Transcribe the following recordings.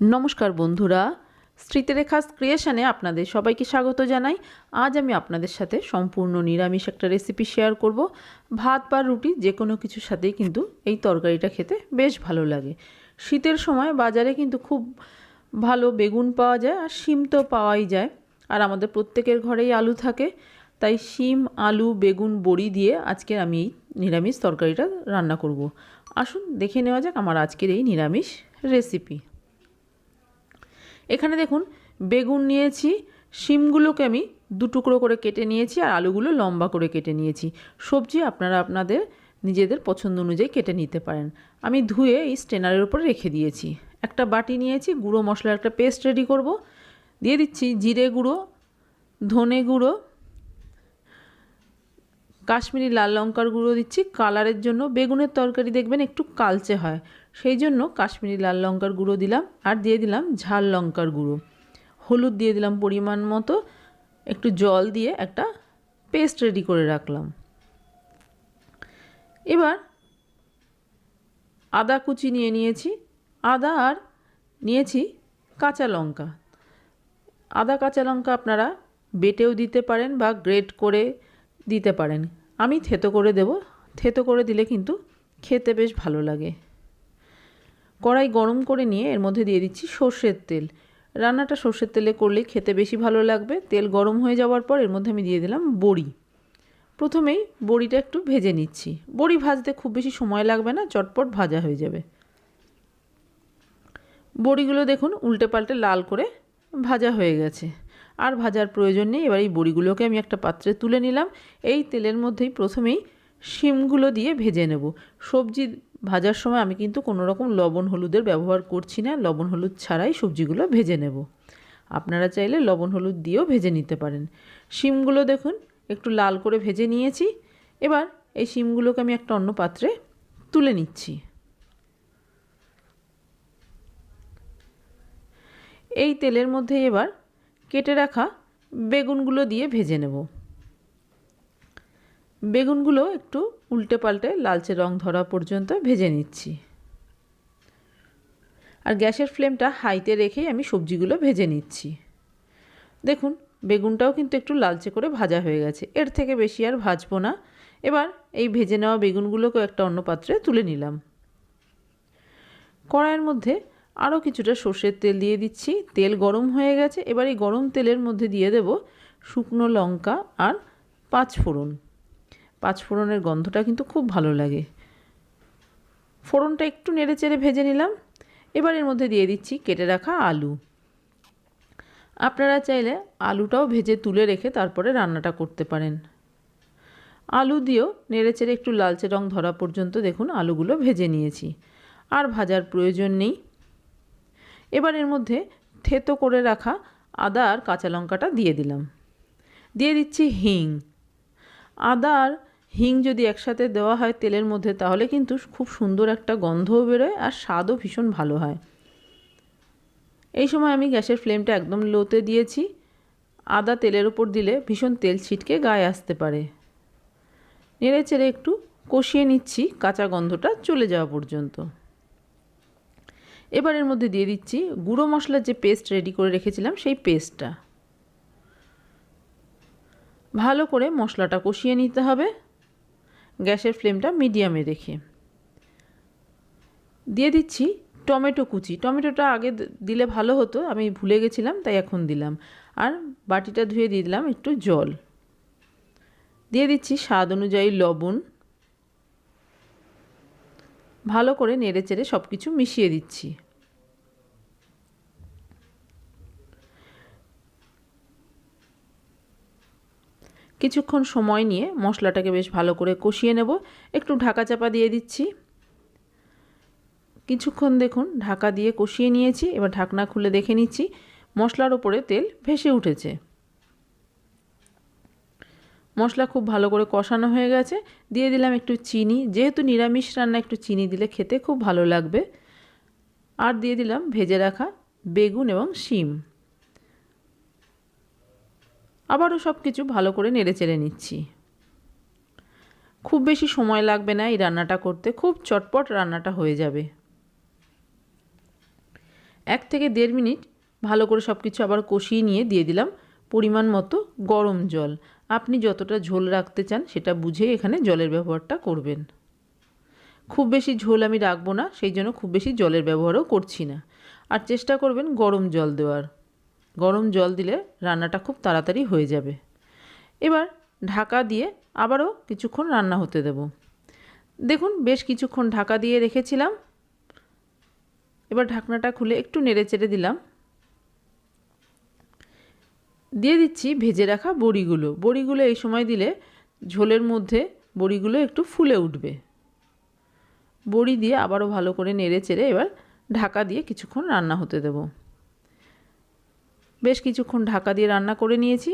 নমস্কার বন্ধুরা স্মৃতিরেখা ক্রিয়েশনে আপনাদের সবাইকে স্বাগত জানাই। আজ আমি আপনাদের সাথে সম্পূর্ণ নিরামিষ একটা রেসিপি শেয়ার করব। ভাত বা রুটি যে কোনো কিছুর সাথেই কিন্তু এই তরকারিটা খেতে বেশ ভালো লাগে। শীতের সময় বাজারে কিন্তু খুব ভালো বেগুন পাওয়া যায় আর শিম তো পাওয়াই যায়। আর আমাদের প্রত্যেকের ঘরেই আলু থাকে, তাই শিম, আলু, বেগুন, বড়ি দিয়ে আজকে আমি এই নিরামিষ তরকারিটা রান্না করব। আসুন দেখে নেওয়া যাক আমার আজকের এই নিরামিষ রেসিপি এখানে দেখুন, বেগুন নিয়েছি, শিমগুলোকে আমি দু টুকরো করে কেটে নিয়েছি আর আলুগুলো লম্বা করে কেটে নিয়েছি। সবজি আপনারা আপনাদের নিজেদের পছন্দ অনুযায়ী কেটে নিতে পারেন। আমি ধুয়ে এই স্টেনারের উপরে রেখে দিয়েছি। একটা বাটি নিয়েছি, গুঁড়ো মশলার একটা পেস্ট রেডি করব। দিয়ে দিচ্ছি জিরে গুঁড়ো, ধনে গুঁড়ো কাশ্মীরি লাল লঙ্কার গুঁড়ো দিচ্ছি, কালারের জন্য বেগুনের তরকারি দেখবেন একটু কালচে হয়। সেই জন্য কাশ্মীরি লাল লঙ্কার গুঁড়ো দিলাম আর দিয়ে দিলাম ঝাল লঙ্কার গুঁড়ো। হলুদ দিয়ে দিলাম পরিমাণ মতো, একটু জল দিয়ে একটা পেস্ট রেডি করে রাখলাম। এবার আদা কুচি নিয়ে নিয়েছি, আদা আর নিয়েছি কাঁচা লঙ্কা। আদা কাঁচা লঙ্কা আপনারা বেটেও দিতে পারেন বা গ্রেট করে দিতে পারেন। আমি থেতো করে দেব। থেতো করে দিলে কিন্তু খেতে বেশ ভালো লাগে। কড়াই গরম করে নিয়ে এর মধ্যে দিয়ে দিচ্ছি সর্ষের তেল। রান্নাটা সর্ষের তেলে করলেই খেতে বেশি ভালো লাগবে। তেল গরম হয়ে যাওয়ার পর এর মধ্যে আমি দিয়ে দিলাম বড়ি। প্রথমেই বড়িটা একটু ভেজে নিচ্ছি। বড়ি ভাজতে খুব বেশি সময় লাগবে না, চটপট ভাজা হয়ে যাবে। বড়িগুলো দেখুন উল্টে পাল্টে লাল করে ভাজা হয়ে গেছে। আর ভাজার প্রয়োজন নেই। এবার এই বড়িগুলোকে আমি একটা পাত্রে তুলে নিলাম। এই তেলের মধ্যেই প্রথমেই শিমগুলো দিয়ে ভেজে নেব। সবজি ভাজার সময় আমি কিন্তু কোনো রকম লবণ হলুদের ব্যবহার করছি না। লবণ হলুদ ছাড়াই সবজিগুলো ভেজে নেব। আপনারা চাইলে লবণ হলুদ দিয়েও ভেজে নিতে পারেন। শিমগুলো দেখুন, একটু লাল করে ভেজে নিয়েছি। এবার এই শিমগুলোকে আমি একটা অন্য পাত্রে তুলে নিচ্ছি। এই তেলের মধ্যে এবার কেটে রাখা বেগুনগুলো দিয়ে ভেজে নেব। বেগুনগুলো একটু উল্টে পাল্টে লালচে রং ধরা পর্যন্ত ভেজে নিচ্ছি। আর গ্যাসের ফ্লেমটা হাইতে রেখেই আমি সবজিগুলো ভেজে নিচ্ছি। দেখুন, বেগুনটাও কিন্তু একটু লালচে করে ভাজা হয়ে গেছে। এর থেকে বেশি আর ভাজবো না। এবার এই ভেজে নেওয়া বেগুনগুলোকেও একটা অন্য পাত্রে তুলে নিলাম। কড়াইয়ের মধ্যে আরও কিছুটা সর্ষের তেল দিয়ে দিচ্ছি। তেল গরম হয়ে গেছে। এবার এই গরম তেলের মধ্যে দিয়ে দেব শুকনো লঙ্কা আর পাঁচ ফোড়ন পাঁচ ফোড়নের গন্ধটা কিন্তু খুব ভালো লাগে। ফোড়নটা একটু নেড়ে চেড়ে ভেজে নিলাম। এবার এর মধ্যে দিয়ে দিচ্ছি কেটে রাখা আলু। আপনারা চাইলে আলুটাও ভেজে তুলে রেখে তারপরে রান্নাটা করতে পারেন। আলু দিয়েও নেড়ে চেড়ে একটু লালচে রং ধরা পর্যন্ত দেখুন আলুগুলো ভেজে নিয়েছি। আর ভাজার প্রয়োজন নেই। এবার এর মধ্যে থেতো করে রাখা আদা আর কাঁচা লঙ্কাটা দিয়ে দিলাম। দিয়ে দিচ্ছি হিং। আদা আর হিং যদি একসাথে দেওয়া হয় তেলের মধ্যে, তাহলে কিন্তু খুব সুন্দর একটা গন্ধও বেরোয় আর স্বাদও ভীষণ ভালো হয়। এই সময় আমি গ্যাসের ফ্লেমটা একদম লোতে দিয়েছি। আদা তেলের ওপর দিলে ভীষণ তেল ছিটকে গায়ে আসতে পারে। নেড়ে চেড়ে একটু কষিয়ে নিচ্ছি, কাঁচা গন্ধটা চলে যাওয়া পর্যন্ত। এবার এর মধ্যে দিয়ে দিচ্ছি গুঁড়ো মশলার যে পেস্ট রেডি করে রেখেছিলাম, সেই পেস্টটা ভালো করে মশলাটা কষিয়ে নিতে হবে। গ্যাসের ফ্লেমটা মিডিয়ামে রেখে। দিয়ে দিচ্ছি টমেটো কুচি। টমেটোটা আগে দিলে ভালো হতো, আমি ভুলে গেছিলাম, তাই এখন দিলাম। আর বাটিটা ধুয়ে দিয়ে দিলাম একটু জল। দিয়ে দিচ্ছি স্বাদ অনুযায়ী লবণ। ভালো করে নেড়ে চেড়ে সব কিছু মিশিয়ে দিচ্ছি। কিছুক্ষণ সময় নিয়ে মশলাটাকে বেশ ভালো করে কষিয়ে নেব। একটু ঢাকা চাপা দিয়ে দিচ্ছি। কিছুক্ষণ দেখুন, ঢাকা দিয়ে কষিয়ে নিয়েছি। এবার ঢাকনা খুলে দেখে নিচ্ছি, মশলার ওপরে তেল ভেসে উঠেছে। মশলা খুব ভালো করে কষানো হয়ে গেছে। দিয়ে দিলাম একটু চিনি। যেহেতু নিরামিষ রান্না একটু চিনি দিলে খেতে খুব ভালো লাগবে। আর দিয়ে দিলাম ভেজে রাখা বেগুন এবং শিম। আবারও সব কিছু ভালো করে নেড়ে চেড়ে নিচ্ছি। খুব বেশি সময় লাগবে না এই রান্নাটা করতে। খুব চটপট রান্নাটা হয়ে যাবে। এক থেকে দেড় মিনিট ভালো করে সব কিছু আবার কষিয়ে নিয়ে দিয়ে দিলাম। পরিমাণ মতো গরম জল। আপনি যতটা ঝোল রাখতে চান সেটা বুঝে এখানে জলের ব্যবহারটা করবেন। খুব বেশি ঝোল আমি রাখব না, সেই জন্য খুব বেশি জলের ব্যবহারও করছি না। আর চেষ্টা করবেন গরম জল দেওয়ার। গরম জল দিলে রান্নাটা খুব তাড়াতাড়ি হয়ে যাবে। এবার ঢাকা দিয়ে আবারও কিছুক্ষণ রান্না হতে দেব। দেখুন, বেশ কিছুক্ষণ ঢাকা দিয়ে রেখেছিলাম। এবার ঢাকনাটা খুলে একটু নেড়ে চেড়ে দিলাম। দিয়ে দিচ্ছি ভেজে রাখা বড়িগুলো। বড়িগুলো এই সময় দিলে ঝোলের মধ্যে বড়িগুলো একটু ফুলে উঠবে। বড়ি দিয়ে আবারও ভালো করে নেড়ে চেড়ে এবার ঢাকা দিয়ে কিছুক্ষণ রান্না হতে দেব। বেশ কিছুক্ষণ ঢাকা দিয়ে রান্না করে নিয়েছি।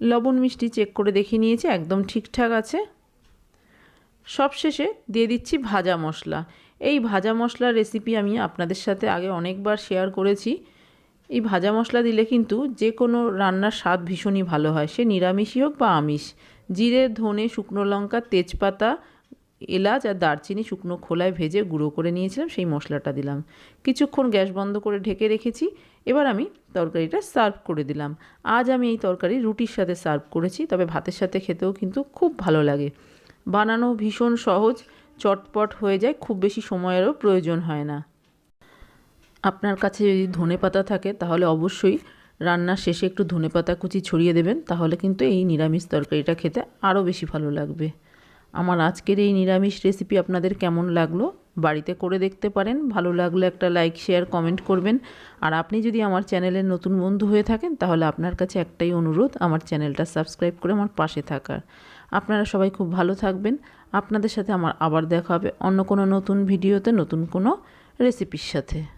লবণ মিষ্টি চেক করে দেখে নিয়েছি, একদম ঠিকঠাক আছে। সবশেষে দিয়ে দিচ্ছি ভাজা মশলা। এই ভাজা মশলার রেসিপি আমি আপনাদের সাথে আগে অনেকবার শেয়ার করেছি। এই ভাজা মশলা দিলে কিন্তু যে কোনো রান্নার স্বাদ ভীষণই ভালো হয়। সে নিরামিষই হোক বা আমিষ। জিরে, ধনে, শুকনো লঙ্কা, তেজপাতা, এলাচ আর দারচিনি শুকনো খোলায় ভেজে গুঁড়ো করে নিয়েছিলাম, সেই মশলাটা দিলাম। কিছুক্ষণ গ্যাস বন্ধ করে ঢেকে রেখেছি। এবার আমি তরকারিটা সার্ভ করে দিলাম। আজ আমি এই তরকারি রুটির সাথে সার্ভ করেছি, তবে ভাতের সাথে খেতেও কিন্তু খুব ভালো লাগে। বানানো ভীষণ সহজ, চটপট হয়ে যায়, খুব বেশি সময়েরও প্রয়োজন হয় না। আপনার কাছে যদি ধনে পাতা থাকে, তাহলে অবশ্যই রান্নার শেষে একটু ধনে পাতা কুচি ছড়িয়ে দেবেন। তাহলে কিন্তু এই নিরামিষ তরকারিটা খেতে আরও বেশি ভালো লাগবে। আমার আজকের এই নিরামিষ রেসিপি আপনাদের কেমন লাগল? বাড়িতে করে দেখতে পারেন। ভালো লাগলে একটা লাইক শেয়ার কমেন্ট করবেন। আর আপনি যদি আমার চ্যানেলের নতুন বন্ধু হয়ে থাকেন, তাহলে আপনার কাছে একটাই অনুরোধ, আমার চ্যানেলটা সাবস্ক্রাইব করে আমার পাশে থাকার। আপনারা সবাই খুব ভালো থাকবেন। আপনাদের সাথে আমার আবার দেখা হবে অন্য কোনো নতুন ভিডিওতে নতুন কোনো রেসিপির সাথে।